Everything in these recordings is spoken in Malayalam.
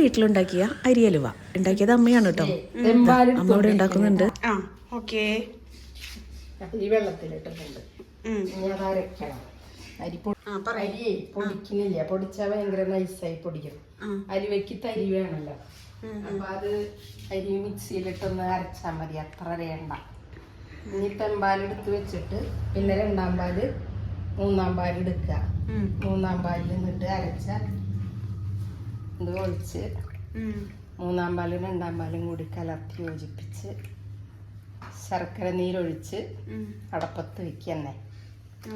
വീട്ടിലുണ്ടാക്കിയ അരിയലുവ ഉണ്ടാക്കിയത് അമ്മയാണ് കേട്ടോ. അമ്മ ഇവിടെ ഉണ്ടാക്കുന്നുണ്ട്. ആ ഓക്കേ. ഈ വെള്ളത്തിലിട്ടിട്ടുണ്ട് അരി പൊടിക്കുന്നില്ല. പൊടിച്ചാ ഭയങ്കര നൈസായി പൊടിക്കണം അരിവയ്ക്ക് തരി വേണല്ലോ. അപ്പൊ അത് അരി മിക്സിയിലിട്ടൊന്ന് അരച്ചാൽ മതി. അത്ര വേണ്ട. ഇനി പെമ്പാലെടുത്ത് വെച്ചിട്ട് പിന്നെ രണ്ടാം പാൽ മൂന്നാം പാൽ എടുക്കുക. മൂന്നാം പാലിൽ നിന്നിട്ട് അരച്ച ഇത് ഒഴിച്ച് മൂന്നാം പാലും രണ്ടാം പാലും കൂടി കലർത്തി യോജിപ്പിച്ച് ശർക്കര നീരൊഴിച്ച് അടപ്പത്ത് വെക്കന്നെ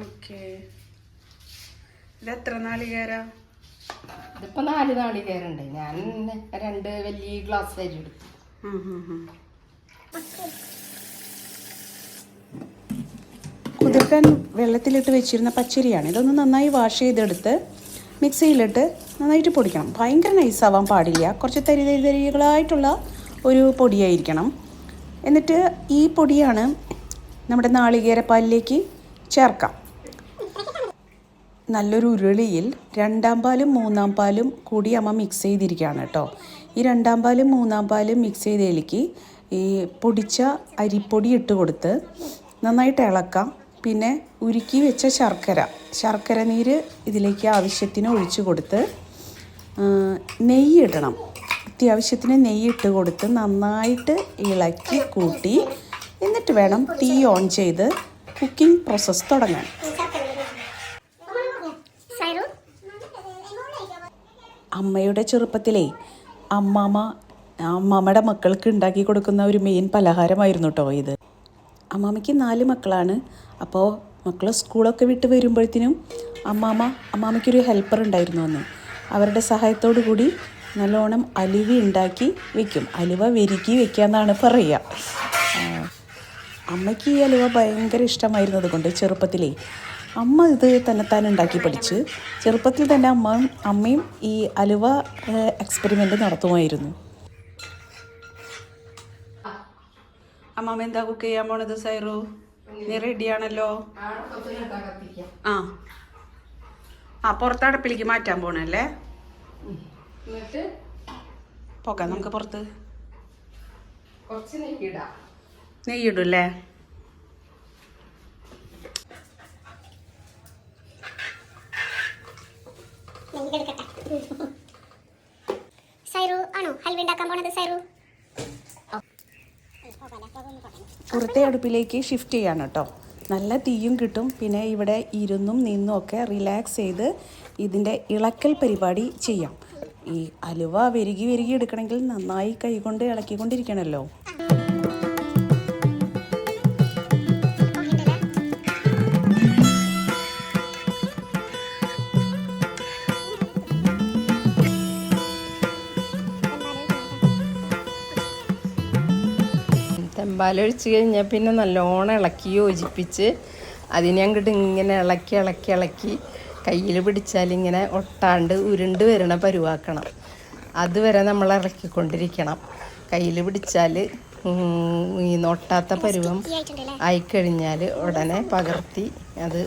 ഓക്കേ. ഇത് എത്ര നാളികേര? ഇതിപ്പോ നാല് നാളികേരുണ്ട്. ഞാൻ രണ്ട് വലിയ ഗ്ലാസ് അരി എടുത്തു. കുതിർക്കാൻ വെള്ളത്തിലിട്ട് വെച്ചിരുന്ന പച്ചരിയാണ്. ഇതൊന്ന് നന്നായി വാഷ് ചെയ്തെടുത്ത് മിക്സിയിലിട്ട് നന്നായിട്ട് പൊടിക്കണം. ഭയങ്കര നൈസാവാൻ പാടില്ല. കുറച്ച് തരി തരി തരികളായിട്ടുള്ള ഒരു പൊടിയായിരിക്കണം. എന്നിട്ട് ഈ പൊടിയാണ് നമ്മുടെ നാളികേരപ്പാലിലേക്ക് ചേർക്കാം. നല്ലൊരു ഉരുളിയിൽ രണ്ടാം പാലും മൂന്നാം പാലും കൂടി അമ്മ മിക്സ് ചെയ്തിരിക്കുകയാണ് കേട്ടോ. ഈ രണ്ടാം പാലും മൂന്നാം പാലും മിക്സ് ചെയ്തതിലേക്ക് ഈ പൊടിച്ച അരിപ്പൊടി ഇട്ട് കൊടുത്ത് നന്നായിട്ട് ഇളക്കാം. പിന്നെ ഉരുക്കി വെച്ച ശർക്കര. ശർക്കര നീര് ഇതിലേക്ക് ആവശ്യത്തിന് ഒഴിച്ചു കൊടുത്ത് നെയ്യ് ഇടണം. അത്യാവശ്യത്തിന് നെയ്യ് ഇട്ട് കൊടുത്ത് നന്നായിട്ട് ഇളക്കി കൂട്ടി എന്നിട്ട് വേണം തീ ഓൺ ചെയ്ത് കുക്കിംഗ് പ്രോസസ്സ് തുടങ്ങാൻ. അമ്മയുടെ ചെറുപ്പത്തിലേ അമ്മാമ്മ അമ്മാമ്മയുടെ മക്കൾക്ക് ഉണ്ടാക്കി കൊടുക്കുന്ന ഒരു മെയിൻ പലഹാരമായിരുന്നു കേട്ടോ ഇത്. അമ്മാമ്മയ്ക്ക് നാല് മക്കളാണ്. അപ്പോൾ മക്കൾ സ്കൂളൊക്കെ വിട്ട് വരുമ്പോഴത്തേനും അമ്മാമ്മ അമ്മാമ്മയ്ക്കൊരു ഹെൽപ്പർ ഉണ്ടായിരുന്നു അന്ന്. അവരുടെ സഹായത്തോടു കൂടി നല്ലോണം അലുവ ഉണ്ടാക്കി വെക്കും. അലുവ വെരുക്കി എന്നാണ് പറയുക അമ്മയ്ക്ക് ഈ അലുവ ഭയങ്കര ഇഷ്ടമായിരുന്നത് കൊണ്ട് ചെറുപ്പത്തിലേ. അമ്മ ഇത് തന്നെത്താൻ ഉണ്ടാക്കി പഠിച്ച്. ചെറുപ്പത്തിൽ തന്നെ അമ്മ അമ്മയും ഈ അലുവ എക്സ്പെരിമെന്റ് നടത്തുമായിരുന്നു. അമ്മാമ എന്താ കുക്ക് ചെയ്യാൻ പോണത് സൈറു? നീ റെഡിയാണല്ലോ? ആ. ആ പുറത്തടപ്പിലേക്ക് മാറ്റാൻ പോണല്ലേ? പോക്കാം പോകാം നമുക്ക് പുറത്ത്. നെയ്യിടൂല്ലേ സൈറു ആണോ? ഹൽവ ഉണ്ടാക്കാൻ പോണത് സൈറു? പുറത്തെ അടുപ്പിലേക്ക് ഷിഫ്റ്റ് ചെയ്യാണ് കേട്ടോ നല്ല തീയും കിട്ടും. പിന്നെ ഇവിടെ ഇരുന്നും നിന്നും ഒക്കെ റിലാക്സ് ചെയ്ത് ഇതിന്റെ ഇളക്കൽ പരിപാടി ചെയ്യാം. ഈ അലുവ വെരുകി വെരുകി എടുക്കണമെങ്കിൽ നന്നായി കൈകൊണ്ട് ഇളക്കിക്കൊണ്ടിരിക്കണമല്ലോ തെമ്പാലൊഴിച്ച് കഴിഞ്ഞാൽ പിന്നെ നല്ലോണം ഇളക്കി യോജിപ്പിച്ച് അതിനെ അങ്ങോട്ട് ഇങ്ങനെ ഇളക്കി ഇളക്കി ഇളക്കി കയ്യിൽ പിടിച്ചാൽ ഇങ്ങനെ ഒട്ടാണ്ട് ഉരുണ്ട് വരണ പരുവാക്കണം. അതുവരെ നമ്മൾ ഇളക്കിക്കൊണ്ടിരിക്കണം. കയ്യിൽ പിടിച്ചാൽ ഈ ഒട്ടാത്ത പരുവം ആയിക്കഴിഞ്ഞാൽ ഉടനെ പകർത്തി അത്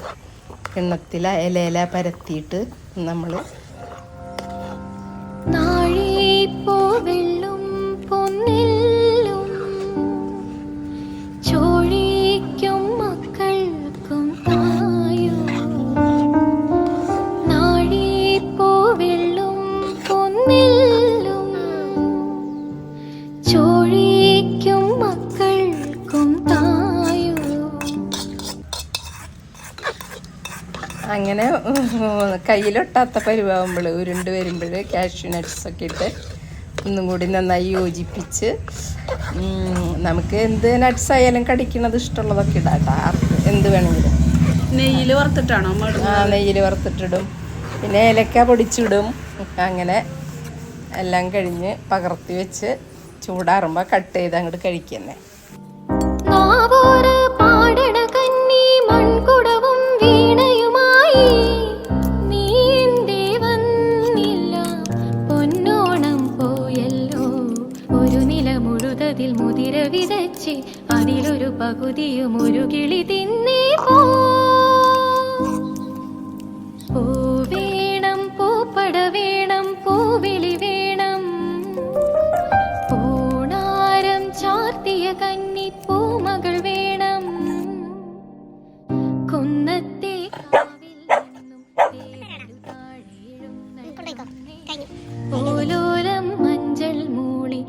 കിണ്ണത്തിൽ ഇലയില പരത്തിയിട്ട് നമ്മൾ നാഴി പൊന്നില്ലും ചോഴിക്കും മക്കൾക്കും തായൂ? അങ്ങനെ കയ്യിലൊട്ടാത്ത പരിവാകുമ്പോൾ ഉരുണ്ട് വരുമ്പോൾ കാഷ്യൂ നട്ട്സ് ഒക്കെ ഇട്ട് ഒന്നും കൂടി നന്നായി യോജിപ്പിച്ച് നമുക്ക് എന്ത് നട്ട്സ് ആയാലും കടിക്കണത് ഇഷ്ടമുള്ളതൊക്കെ ഇടാം കേട്ടോ ആർക്ക് എന്ത് വേണമെങ്കിലും. നെയ്യിൽ വറുത്തിട്ടാണോ ആ നെയ്യിൽ വറുത്തിട്ടിടും. പിന്നെ ഏലക്ക പൊടിച്ചിടും. അങ്ങനെ എല്ലാം കഴിഞ്ഞ് പകർത്തി വെച്ച് ചൂടാറുമ്പോൾ കട്ട് ചെയ്ത് അങ്ങോട്ട് കഴിക്കുന്നേ. മുതിര അതിലൊരു പകുതിയും ഒരു കിളി തിന്നേ കന്നിപ്പൂമകൾ വേണം. കൊന്നത്തെ ഓലോലം മഞ്ചൾ മൂളി